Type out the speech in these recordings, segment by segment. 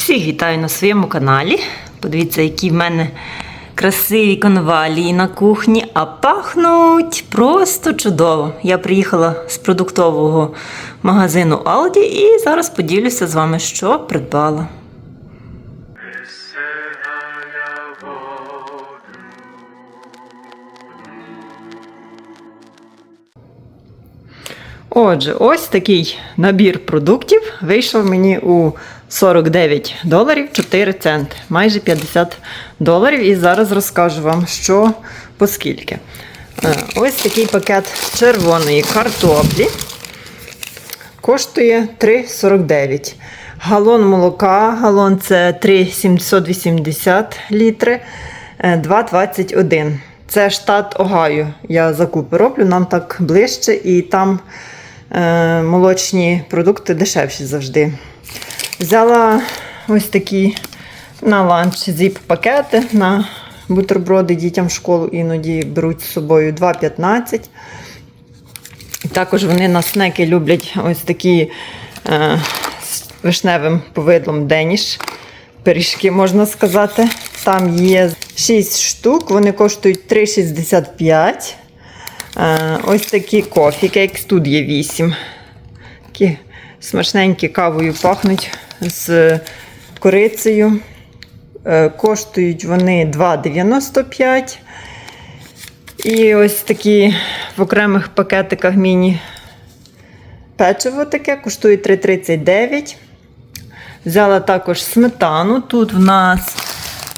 Всіх вітаю на своєму каналі. Подивіться, які в мене красиві конвалії на кухні, а пахнуть просто чудово. Я приїхала з продуктового магазину Aldi і зараз поділюся з вами, що придбала. Отже, ось такий набір продуктів вийшов мені у 49 доларів 4 центи, майже 50 доларів. І зараз розкажу вам, що по скільки. Е, Ось такий пакет червоної картоплі. Коштує 3,49. Галон молока, галон це 3,780 літри, е, 2,21. Це штат Огайо. Я закупи роблю, нам так ближче, і там е, молочні продукти дешевші завжди. Взяла ось такі на ланч зіп-пакети на бутерброди дітям в школу іноді беруть з собою 2,15. І також вони на снеки люблять ось такі е, з вишневим повидлом деніш. Пиріжки, можна сказати. Там є 6 штук, вони коштують 3,65. Е, ось такі кофі, кейкс, тут є 8. Такі смачненькі кавою пахнуть з корицею. Е, коштують вони 2,95. І ось такі в окремих пакетиках міні печиво таке, коштує 3,39. Взяла також сметану. Тут в нас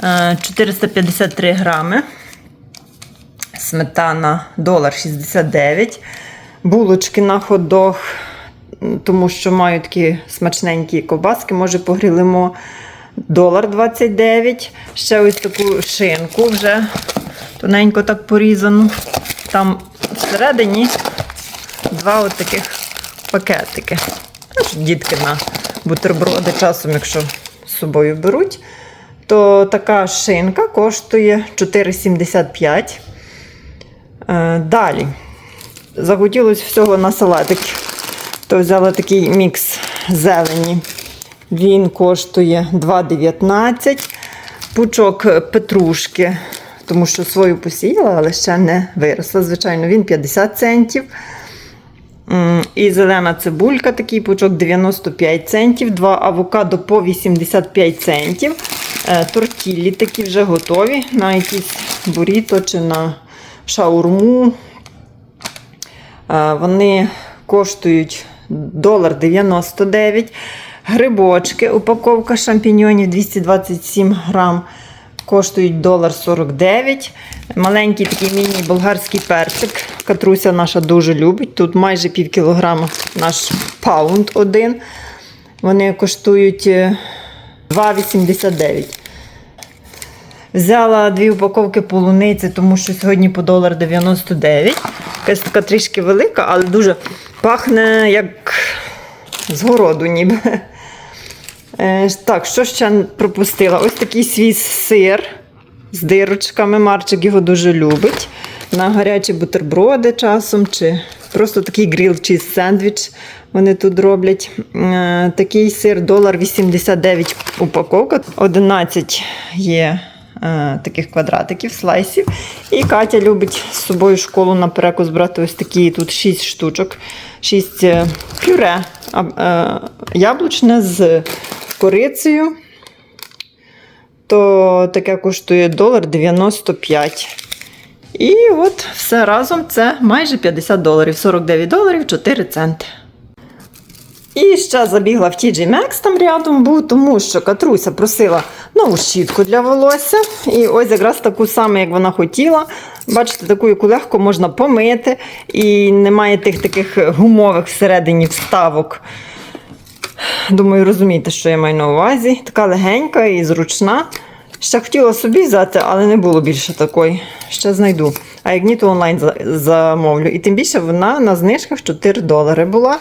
е, 453 грами. Сметана долар 69. Булочки на ходох, тому що маю такі смачненькі ковбаски, може погрілимо долар 29. Ще ось таку шинку вже тоненько так порізану. Там всередині два от таких пакетики. Дітки на бутерброди часом, якщо з собою беруть, то така шинка коштує 4,75. Е, Далі. Захотілося всього на салатик. То взяла такий мікс зелені. Він коштує 2,19. Пучок петрушки, тому що свою посіяла, але ще не виросла. Звичайно, він 50 центів. І зелена цибулька, такий пучок 95 центів, два авокадо по 85 центів. Е, Тортіллі такі вже готові на якісь буріто чи на шаурму. Е, Вони коштують долар 99. Грибочки, упаковка шампіньонів 227 грам. Коштують долар 49. Маленький такий міні-болгарський перчик. Катруся наша дуже любить. Тут майже пів кілограма наш паунд один. Вони коштують е, 2,89. Взяла дві упаковки полуниці, тому що сьогодні по долар 99. Якась така трішки велика, але дуже пахне як з городу ніби. Е, Так, що ще пропустила? Ось такий свій сир з дирочками. Марчик його дуже любить. На гарячі бутерброди часом, чи просто такий гріл чіз сендвіч вони тут роблять. Е, Такий сир долар 89 упаковка. 11 є таких квадратиків, слайсів. І Катя любить з собою школу на перекус брати ось такі тут 6 штучок, 6 е, пюре е, яблучне з корицею. То таке коштує долар 95. І от все разом це майже 50 доларів, 49 доларів 4 центи. І ще забігла в TJ Maxx там рядом був, тому що Катруся просила нову щітку для волосся. І ось якраз таку саму, як вона хотіла. Бачите, таку, яку легко можна помити. І немає тих таких гумових всередині вставок. Думаю, розумієте, що я маю на увазі. Така легенька і зручна. Ще хотіла собі взяти, але не було більше такої. Ще знайду. А як ні, то онлайн замовлю. І тим більше вона на знижках 4 долари була.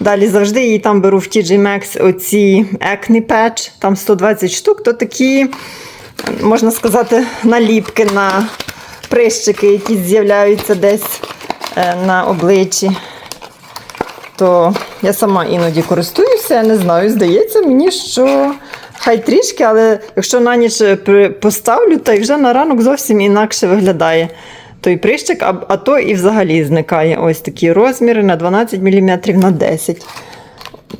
Далі завжди її там беру в TJ Maxx оці Acne Patch, там 120 штук, то такі, можна сказати, наліпки на прищики, які з'являються десь е, на обличчі. То я сама іноді користуюся, я не знаю, здається мені, що Хай трішки, але якщо на ніч поставлю, то й вже на ранок зовсім інакше виглядає той прищик, а, а то і взагалі зникає. Ось такі розміри на 12 мм на 10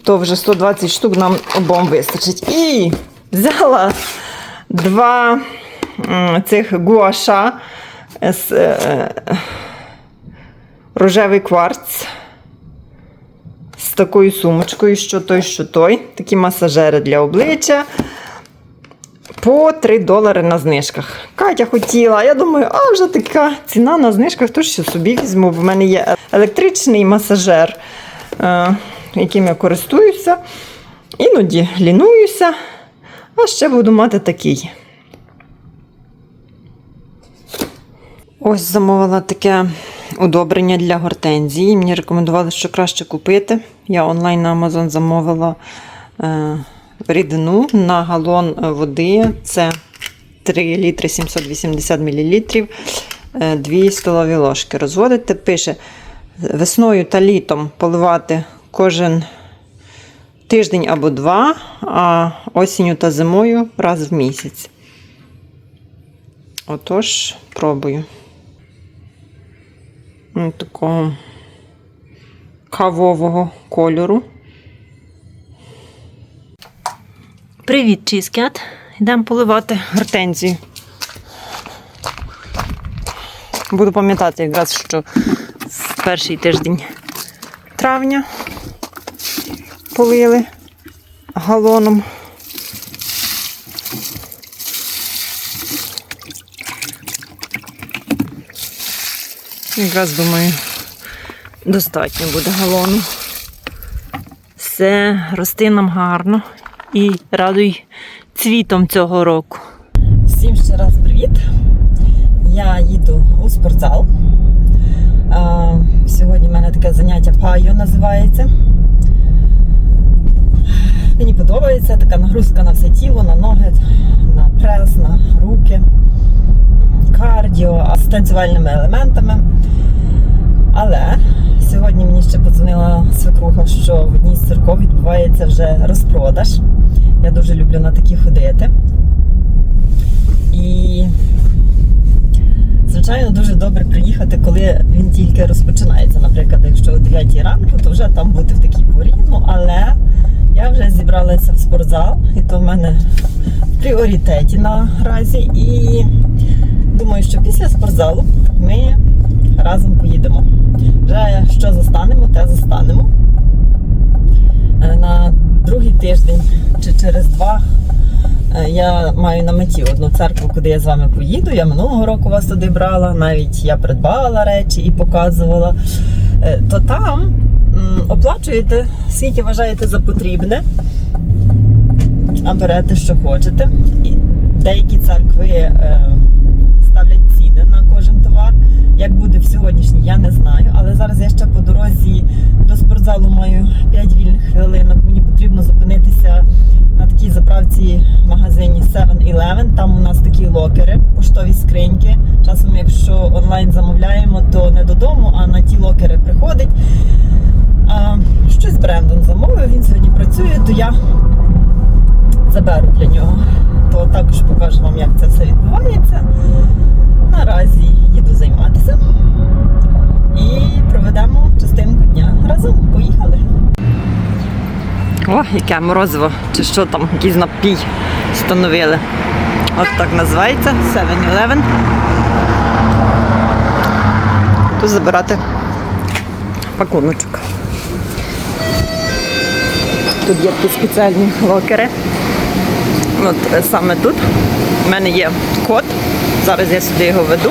То вже 120 штук нам обом вистачить. І взяла два цих гуаша з е, рожевий кварц з такою сумочкою, що той, що той. Такі масажери для обличчя. По 3 долари на знижках. Катя хотіла, я думаю, а вже така ціна на знижках, то що собі візьму. В мене є електричний масажер, е, яким я користуюся. Іноді лінуюся, а ще буду мати такий. Ось замовила таке удобрення для гортензії. Мені рекомендували, що краще купити. Я онлайн на Amazon замовила е, рідину на галон води. Це 3 літри 780 мл, 2 столові ложки. Розводите, пише весною та літом поливати кожен тиждень або два, а осінню та зимою раз в місяць. Отож, пробую. Такого кавового кольору. Привіт, чізкят. Йдемо поливати гортензію. Буду пам'ятати якраз, що в перший тиждень травня полили галоном. Якраз думаю, достатньо буде галону. Все рости нам гарно і радуй цвітом цього року. Всім ще раз привіт. Я їду у спортзал. Сьогодні в мене таке заняття пайо називається. Мені подобається така нагрузка на все тіло, на ноги, на прес, на руки, кардіо з танцювальними елементами. Але сьогодні мені ще подзвонила свекруха, що в одній з церков відбувається вже розпродаж. Я дуже люблю на такі ходити. І, звичайно, дуже добре приїхати, коли він тільки розпочинається. Наприклад, якщо о 9 ранку, то вже там бути в такій порі. Ну, але я вже зібралася в спортзал, і то в мене в пріоритеті наразі. І думаю, що після спортзалу ми разом поїдемо. Вже що застанемо, те застанемо. Е, На другий тиждень чи через два е, я маю на меті одну церкву, куди я з вами поїду. Я минулого року вас туди брала, навіть я придбала речі і показувала. Е, То там оплачуєте, скільки вважаєте за потрібне, а берете, що хочете. І деякі церкви ставлять ціни на кожен товар. Як буде в сьогоднішній, я не знаю. Але зараз я ще по дорозі до спортзалу маю 5 вільних хвилинок. Мені потрібно зупинитися на такій заправці в магазині 7-Eleven. Там у нас такі локери, поштові скриньки. Часом, якщо онлайн замовляємо, то не додому, а на ті локери приходить. А, щось Брендон замовив, він сьогодні працює, то я заберу для нього. То також покажу вам, як це все відбувається. Наразі їду займатися і проведемо частинку дня разом. Поїхали. О, яке морозиво, чи що там, якийсь напій встановили. От так називається 7-Eleven. Тут забирати пакуночок. Тут є такі спеціальні локери. От е, саме тут у мене є код. Зараз я сюди його веду.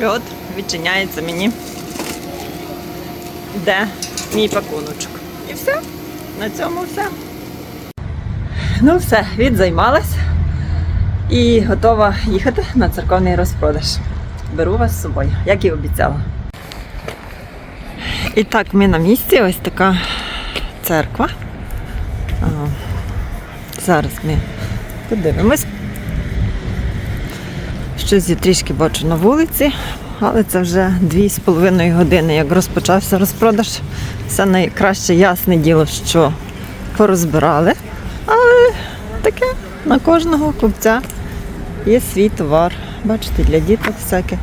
І от відчиняється мені, де мій пакуночок. І все. На цьому все. Ну все, відзаймалась і готова їхати на церковний розпродаж. Беру вас з собою, як і обіцяла. І так, ми на місці, ось така церква. Зараз ми подивимось. Щось я трішки бачу на вулиці. але це вже 2,5 години, як розпочався розпродаж. Все найкраще ясне діло, що порозбирали. Але таке на кожного купця є свій товар. Бачите, для діток всяке.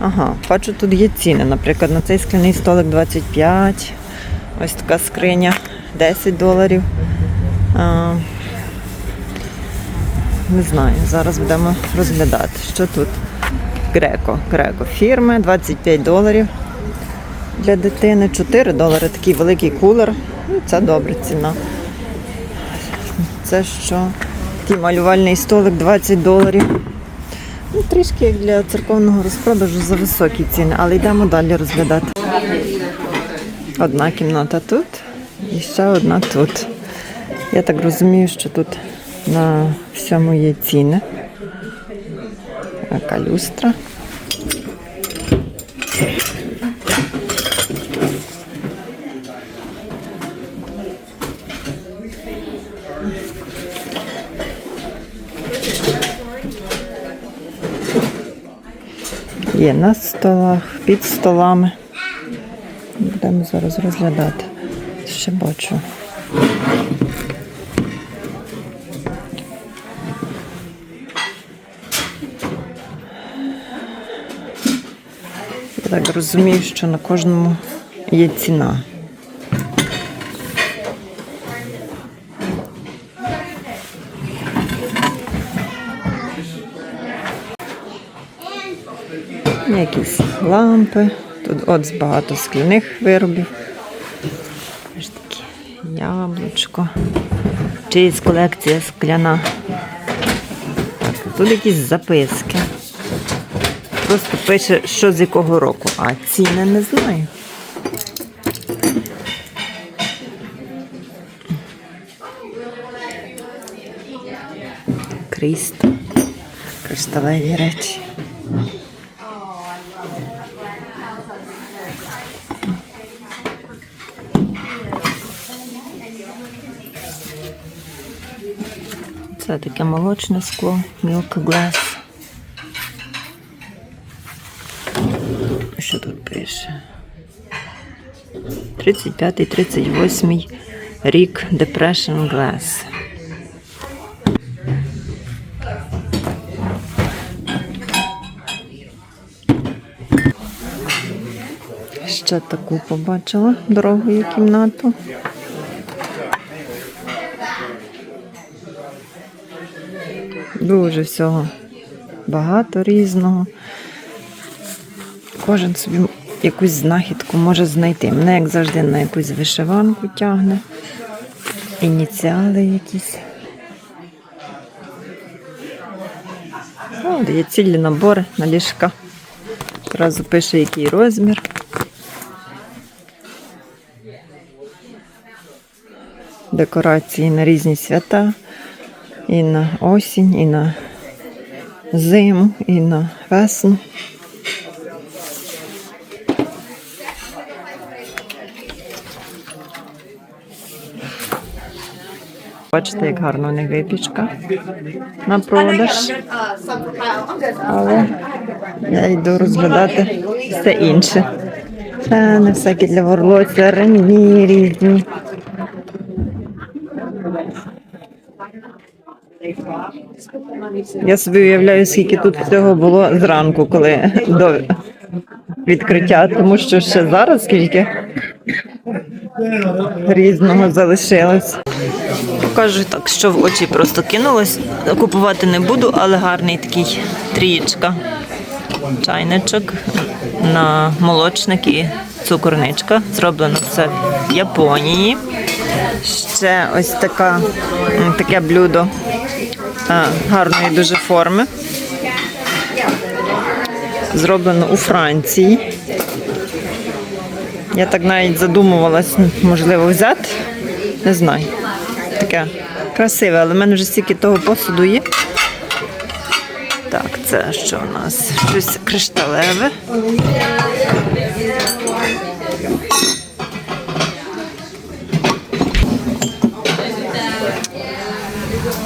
Ага, бачу, тут є ціни. Наприклад, на цей скляний столик 25, ось така скриня 10 доларів. Не знаю, зараз будемо розглядати, що тут. Греко, Греко фірми, 25 доларів для дитини, 4 долари, такий великий кулер. Ну, Це добра ціна. Це що? Такий малювальний столик 20 доларів. Ну, трішки як для церковного розпродажу за високі ціни, але йдемо далі розглядати. Одна кімната тут і ще одна тут. Я так розумію, що тут на всьому є ціни. Така люстра. Є на столах, під столами. Будемо зараз розглядати. Ще бачу. Розумію, що на кожному є ціна. Якісь лампи. Тут от багато скляних виробів. Ось такі яблучко. Чиїсь колекція скляна. Тут якісь записки. Просто пише, що з якого року, а ціни не знаю. Крісто. Кришталеві речі. Це таке молочне скло, Milk Glass. Що тут пише? 35-38 рік Depression Glass. Ще таку побачила дорогою кімнату. Дуже всього багато різного. Кожен собі якусь знахідку може знайти. Мене, як завжди, на якусь вишиванку тягне. Ініціали якісь. О, є цілі набори на ліжка. Одразу пише, який розмір. Декорації на різні свята. І на осінь, і на зиму, і на весну. Бачите, як гарно у них випічка на продаж. Але я йду розглядати все інше. Це не всякі для ворлоця, ремні різні. Я собі уявляю, скільки тут всього було зранку, коли до відкриття, тому що ще зараз скільки різного залишилось. Покажу так, що в очі просто кинулось. Купувати не буду, але гарний такий трієчка. Чайничок на молочник і цукорничка. Зроблено все в Японії. Ще ось така, таке блюдо гарної дуже форми. Зроблено у Франції. Я так навіть задумувалась, можливо, взяти. Не знаю. Таке красиве, але в мене вже стільки того посуду є. Так, це що у нас? Щось кришталеве.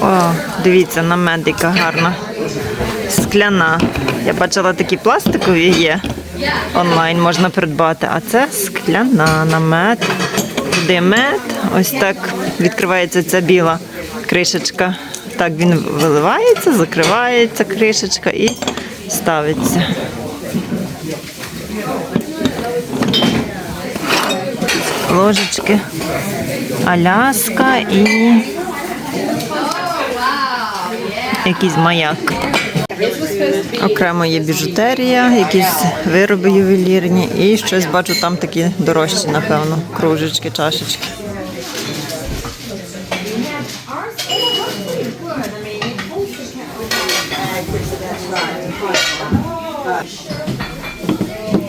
О, дивіться, на медика гарна. Скляна. Я бачила такі пластикові є. онлайн можна придбати. А це скляна намет. Туди мед. Ось так відкривається ця біла кришечка. Так він виливається, закривається кришечка і ставиться. Ложечки Аляска і якийсь маяк. Окремо є біжутерія, якісь вироби ювелірні і щось бачу там такі дорожчі, напевно, кружечки, чашечки.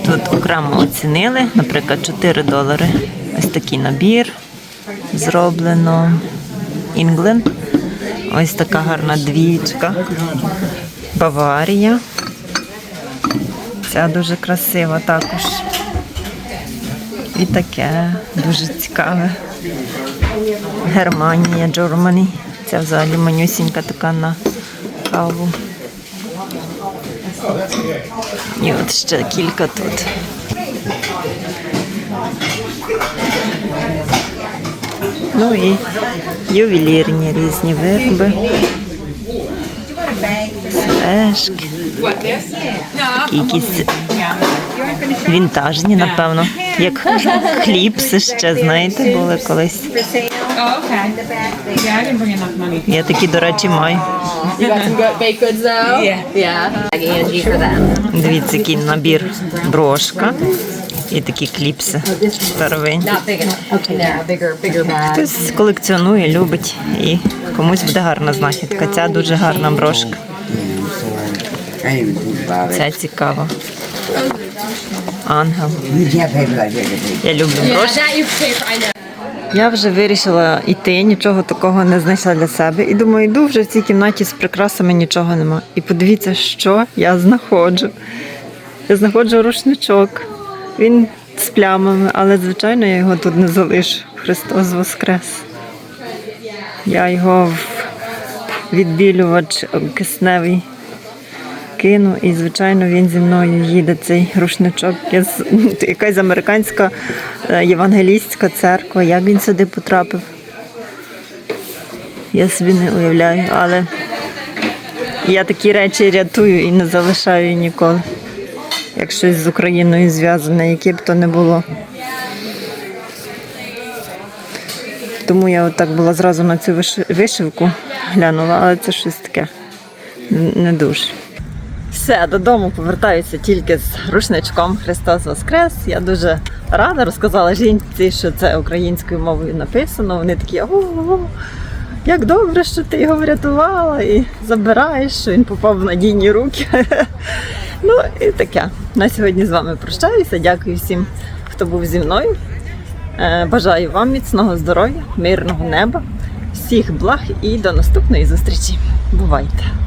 Тут окремо оцінили, наприклад, 4 долари. Ось такий набір зроблено. Інгленд. Ось така гарна двічка. Баварія. Ця дуже красива також. І таке дуже цікаве. Германія, Джормані. Ця взагалі манюсінька така на каву. І от ще кілька тут. Ну і ювелірні різні вироби. Такі якісь вінтажні, напевно. Як кліпси ще, знаєте, були колись. Я такі, до речі, маю. Дивіться, який набір брошка і такі кліпси старовинні. Хтось колекціонує, любить і комусь буде гарна знахідка. Ця дуже гарна брошка. Even think about it. Ця цікава. Ангел. Ticket. Я люблю know. Я вже вирішила йти, нічого такого не знайшла для себе. І думаю, йду вже в цій кімнаті з прикрасами нічого нема. І подивіться, що я знаходжу. Я знаходжу рушничок. Він з плямами, але звичайно я його тут не залишу. Христос Воскрес. Я його в відбілювач кисневий кину, і звичайно він зі мною їде цей рушничок. Якась американська е, євангелістська церква. Як він сюди потрапив? Я собі не уявляю, але я такі речі рятую і не залишаю ніколи. Як щось з Україною зв'язане, яке б то не було. Тому я отак була зразу на цю вишивку глянула, але це щось таке не дуже. Все, додому повертаюся тільки з рушничком Христос Воскрес. Я дуже рада, розказала жінці, що це українською мовою написано. Вони такі, о, як добре, що ти його врятувала і забираєш, що він попав в надійні руки. Ну і таке. На сьогодні з вами прощаюся. Дякую всім, хто був зі мною. Е, Бажаю вам міцного здоров'я, мирного неба, всіх благ і до наступної зустрічі. Бувайте!